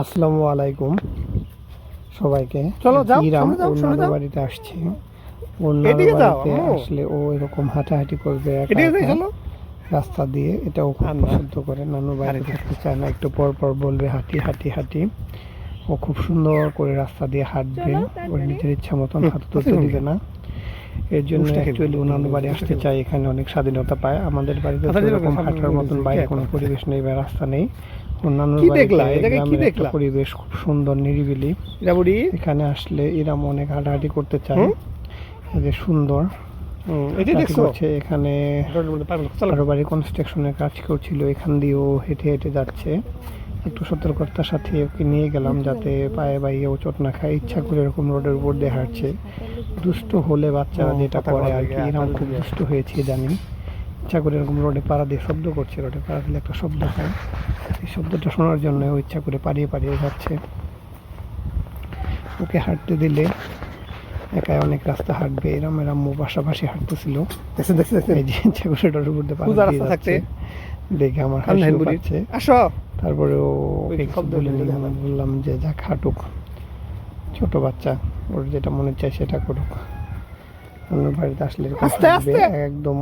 আসসালামু আলাইকুম সবাইকে। চলো, যাও, ইরাম ওর নানু বাড়িতে আসছে। ওর নানু বাড়িতে আসলে ও এরকম হাঁটাহাঁটি করবে রাস্তা দিয়ে এটাও খুব আন্না। পছন্দ করে নানু বাড়িতে আরে থাকতে চায় না একটু পর পর বলবে হাঁটি হাঁটি হাঁটি। ও খুব সুন্দর করে রাস্তা দিয়ে হাঁটবে। ওর নিজের ইচ্ছা মতন হাঁটতে দিবে না। এর জন্য অ্যাকচুয়ালি নানু বাড়ি আসতে চায় এখানে অনেক স্বাধীনতা পায়। আমাদের বাড়িতে আচ্ছা, এরকম হাঁটার মতন বাইরে কোনো পরিবেশ নেই বা রাস্তা নেই। দেখলা? পরিবেশ খুব সুন্দর নিরিবিলি। এখানে আসলে ইরাম অনেক হাঁটাহাঁটি করতে চায়? যে সুন্দর। করছে? এখানে বাড়ি কনস্ট্রাকশনের কাজ করছিল এখান দিয়েও হেঁটে হেঁটে যাচ্ছে। একটু সতর্কতার সাথে ওকে নিয়ে গেলাম যাতে পায়ে বাইয়ে ও চোট না খায়। ইচ্ছা করে এরকম রোডের উপর দিয়ে হাঁটছে। দুষ্ট হলে বাচ্চারা যেটা করে আর কি এরকম খুব দুষ্ট হয়েছে জানি। ইচ্ছা করে এরকম রোডে পাড়া দিয়ে শব্দ করছে। রোডে পাড়া দিলে একটা শব্দ হয়। এই শব্দটা শোনার জন্য ও ইচ্ছা করে পাড়িয়ে পাড়িয়ে যাচ্ছে। ওকে হাঁটতে দিলে একাই অনেক রাস্তা হাঁটবে এরম এরম মো পাশাপাশি হাঁটতেছিল। দেখছ দেখছ দেখছ। এই যে ইচ্ছা করে এটার উপর দিয়ে পাড়া দিয়ে যাচ্ছে। দেখে আমার হাসিও আসো। তারপরে ও ওই কিছু শব্দ বলিনি, হলে আমি বললাম যে যা খাটুক ছোট বাচ্চা ওর যেটা মনে চায় সেটা করুক। নানুর বাড়িতে আসলে। একদম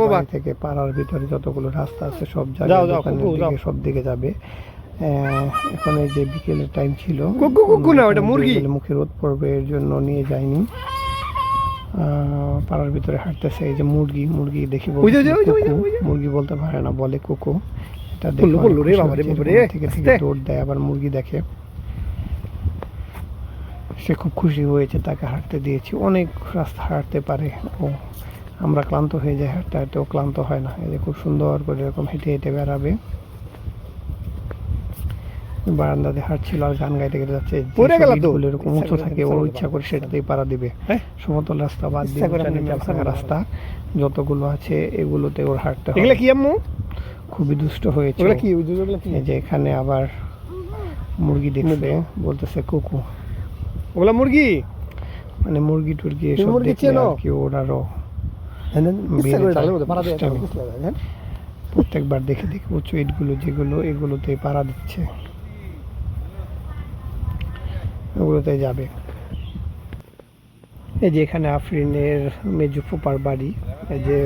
বাবা। বাড়ি থেকে পাড়ার ভিতরে যতগুলো রাস্তা আছে সব জায়গায় দোকানের দিকে সব দিকে যাবে। এখন এই যে বিকেলের টাইম ছিল মুরগি। মুখে রোদ পড়বে এর জন্য নিয়ে আহ, পাড়ার ভিতরে হাঁটতেছে এই যে মুরগি মুরগি দেখি। মুরগি বলতে পারে না বলে কুকু। এটা দেখে বলল, রে বাবা রে, বাবা রে, থেকে থেকে দৌড় দেয় আবার মুরগি দেখে। সে খুব খুশি হয়েছে তাকে হাঁটতে দিয়েছি। অনেক রাস্তা হাঁটতে পারে। ও আমরা ক্লান্ত হয়ে যাই হাঁটতে হাঁটতে ও ক্লান্ত হয় না। এই যে খুব সুন্দর করে এরকম হেঁটে হেঁটে বেড়াবে। বারান্দাতে হাঁটছিল আর গান গাইতে গেতে যাচ্ছে। পড়ে সব তো। এরকম উঁচু থাকে ও চলে ইচ্ছা করে সেটাতেই পাড়া দিবে। হ্যাঁ? সমতল রাস্তা বাদ দিয়ে। রাস্তা। যতগুলো আছে এগুলোতে ওর হাঁটতে এগুলা কি আম্মু? খুবই দুষ্ট হয়েছে। ওগুলা। কি ওই দুটোগুলা কি? এই যে এখানে আবার মুরগি দেখবে বলতেছে কুকু। ওগুলা মুরগি? মানে মুরগি টুরগি এসব মুরগি চেনো? কি ওর আরও হ্যাঁ, হ্যাঁ, হ্যাঁ? প্রত্যেকবার দেখে দেখে উঁচু ইটগুলো যেগুলো এগুলোতে পাড়া দিচ্ছে। ওগুলোতে যাবে। এই যে এখানে আফরিনের মেজু ফুপার বাড়ি এই যে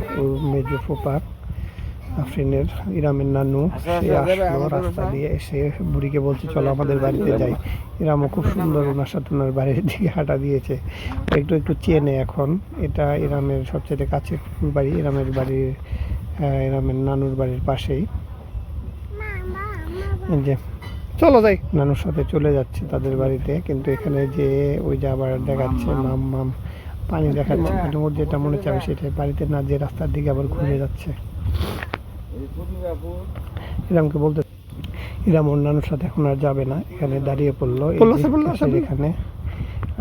মেজু ফুপার আফরিনের ইরামের নানু সে আসলো রাস্তা দিয়ে এসে বুড়িকে বলছে চলো আমাদের বাড়িতে যাই। ইরামও খুব সুন্দর ওনার সাথে ওনার বাড়ির দিকে হাঁটা দিয়েছে। একটু একটু চেনে এখন এটা ইরামের সবচেয়ে কাছে বাড়ি ইরামের বাড়ির আহ, ইরামের নানুর বাড়ির পাশেই। যে চলো যাই। নানুর সাথে চলে যাচ্ছে তাদের বাড়িতে কিন্তু এখানে যে ওই যে আবার দেখাচ্ছে মাম মাম। পানি দেখাচ্ছে। ওর যেটা মনে চাবে সেটাই বাড়িতে না যে রাস্তার দিকে আবার ঘুরে যাচ্ছে। ইরামকে বলতে ইরাম নানুর সাথে এখন আর যাবে না এখানে দাঁড়িয়ে পড়ল। এখানে।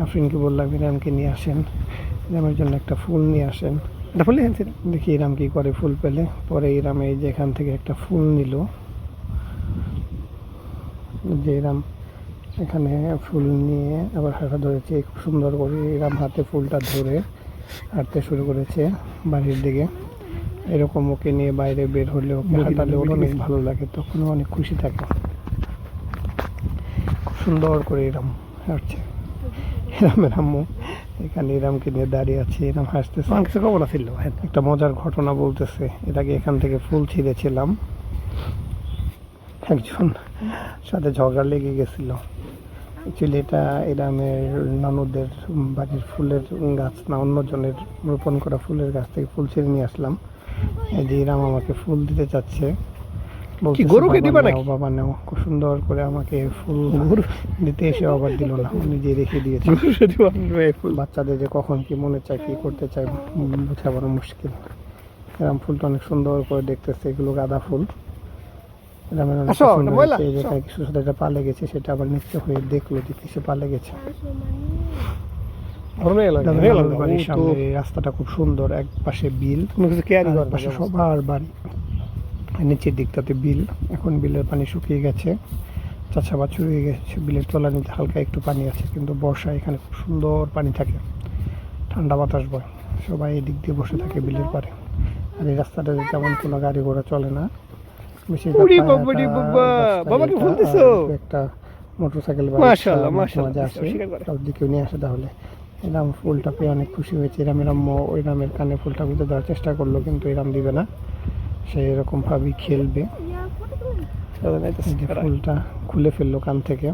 আফরিনকে বললাম ইরামকে নিয়ে আসেন। ইরামের জন্য একটা ফুল নিয়ে আসেন। এটা হ্যাঁ দেখি ইরাম কি করে ফুল পেলে। পরে ইরাম এই যে এখান থেকে একটা ফুল নিল। যে ইরাম এখানে ফুল নিয়ে আবার হাঁটা ধরেছে। খুব সুন্দর করে ইরাম হাতে ফুলটা ধরে হাঁটতে শুরু করেছে বাড়ির দিকে। এরকম ওকে নিয়ে বাইরে বের হলে ওকে হাঁটালে ওর অনেক ভালো লাগে তখন অনেক খুশি থাকে। খুব সুন্দর করে ইরাম হাঁটছে। ইরামের আম্মু এখানে ইরামকে নিয়ে দাঁড়িয়ে আছে ইরাম হাসতেছে। মাংস খাব না ছিল একটা মজার ঘটনা বলতেছে। এটাকে এখান থেকে ফুল ছিঁড়েছিলাম। একজন সাথে ঝগড়া লেগে গেছিল। অ্যাকচুয়ালি এটা এরামের ননদের বাড়ির ফুলের গাছ না অন্যজনের রোপণ করা ফুলের গাছ থেকে ফুল ছিঁড়ে নিয়ে আসলাম। যে ইরাম আমাকে ফুল দিতে চাচ্ছে। গরুকে "বাবা দিবা নাকি?" বাবা নাও খুব সুন্দর করে আমাকে ফুল দিতে এসে আবার দিল না নিজে রেখে দিয়েছে। বাচ্চাদের যে কখন কি মনে চায় কি করতে চায় উম, বোঝা বড় মুশকিল। এরকম ফুলটা অনেক সুন্দর করে দেখতেছে এগুলো গাঁদা ফুল। অনেক হয়েছে। তার কিছু সাথে পালে গেছে সেটা আবার নিচে হয়ে দেখল যে কিসে পালে গেছে। বাড়ির সামনে রাস্তাটা খুব সুন্দর এক পাশে বিল কোনো কিছু পাশে সবার বাড়ি। নিচের দিকটাতে বিল এখন বিলের পানি শুকিয়ে গেছে। চাচা হয়ে গেছে বিলের তলানিতে হালকা একটু পানি আছে কিন্তু বর্ষায় এখানে খুব সুন্দর পানি থাকে। ঠান্ডা বাতাস বয় সবাই এদিক দিয়ে বসে থাকে বিলের পারে আর এই রাস্তাটাতে তেমন কোনো গাড়ি ঘোড়া চলে না। একটা মোটর সাইকেল দিকেও নিয়ে আসে তাহলে। এরাম ফুলটা পেয়ে অনেক খুশি হয়েছে। এরাম এরাম ম- ওই রামের কানে ফুলটা গুঁজে দেওয়ার চেষ্টা করল কিন্তু এরাম দিবে না। সে এরকমভাবেই খেলবে। ফুলটা খুলে ফেলল কান থেকে।